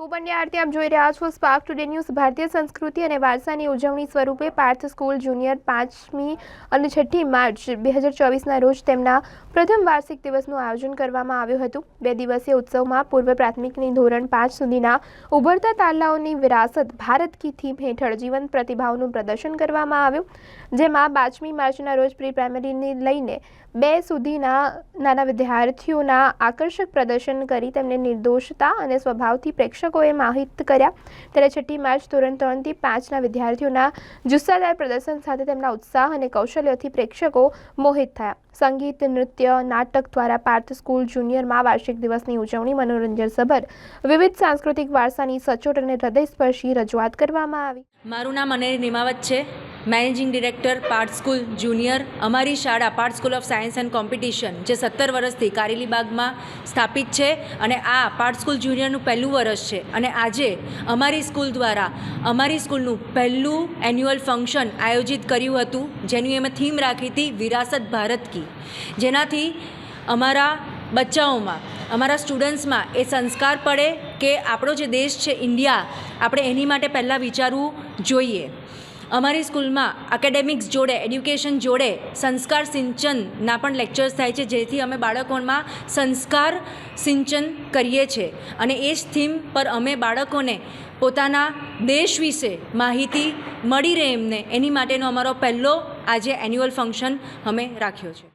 હું પંડ્યા આરતી, આપ જોઈ રહ્યા છો સ્પાર્ક ટુડે ન્યૂઝ ભારતીય સંસ્કૃતિ અને વારસાની ઉજવણી સ્વરૂપે પાર્થ સ્કૂલ જુનિયર પાંચમી અને છઠ્ઠી માર્ચ બે હજાર ચોવીસના રોજ તેમના પ્રથમ વાર્ષિક દિવસનું આયોજન કરવામાં આવ્યું હતું. બે દિવસીય ઉત્સવમાં પૂર્વ પ્રાથમિકની ધોરણ પાંચ સુધીના ઉભરતા તાલાઓની વિરાસત ભારત કી થીમ હેઠળ જીવંત પ્રતિભાવનું પ્રદર્શન કરવામાં આવ્યું. જેમાં પાંચમી માર્ચના રોજ પ્રી પ્રાઇમરીને લઈને બે સુધીના નાના વિદ્યાર્થીઓના આકર્ષક પ્રદર્શન કરી તેમને નિર્દોષતા અને સ્વભાવથી પ્રેક્ષકોએ માહિત કર્યા. ત્યારે છઠ્ઠી માર્ચ ધોરણ ત્રણથી પાંચના વિદ્યાર્થીઓના જુસ્સાદાર પ્રદર્શન સાથે તેમના ઉત્સાહ અને કૌશલ્યથી પ્રેક્ષકો મોહિત થયા. સંગીત, નૃત્ય, નાટક દ્વારા પાર્થ સ્કૂલ જુનિયરમાં વાર્ષિક દિવસની ઉજવણી, મનોરંજન સભર, વિવિધ સાંસ્કૃતિક વારસાની સચોટ અને હૃદયસ્પર્શી રજૂઆત કરવામાં આવી. મારું નામ અનેરી નિમાવત છે. Managing director, part school junior, અમારી શાળા, part school of science and competition, જે સત્તર વર્ષથી કારેલીબાગમાં સ્થાપિત છે અને આ પાર્ટ સ્કૂલ જુનિયરનું પહેલું વર્ષ છે. અને આજે અમારી સ્કૂલ દ્વારા અમારી સ્કૂલનું પહેલું એન્યુઅલ ફંક્શન આયોજિત કર્યું હતું, જેની અમે થીમ રાખી હતી વિરાસત ભારત કી. જેનાથી અમારા બચ્ચાઓમાં, અમારા સ્ટુડન્ટ્સમાં એ સંસ્કાર પડે કે આપણો જે દેશ છે ઇન્ડિયા, આપણે એની માટે પહેલાં વિચારવું જોઈએ. અમારી સ્કૂલમાં એકેડેમિક્સ જોડે એડ્યુકેશન જોડે સંસ્કાર સિંચનના પણ લેક્ચર્સ થાય છે, જેથી અમે બાળકોમાં સંસ્કાર સિંચન કરીએ છીએ. અને એ જ થીમ પર અમે બાળકોને પોતાના દેશ વિશે માહિતી મળી રહે એમને, એની માટેનો અમારો પહેલો આજે એન્યુઅલ ફંક્શન અમે રાખ્યો છે.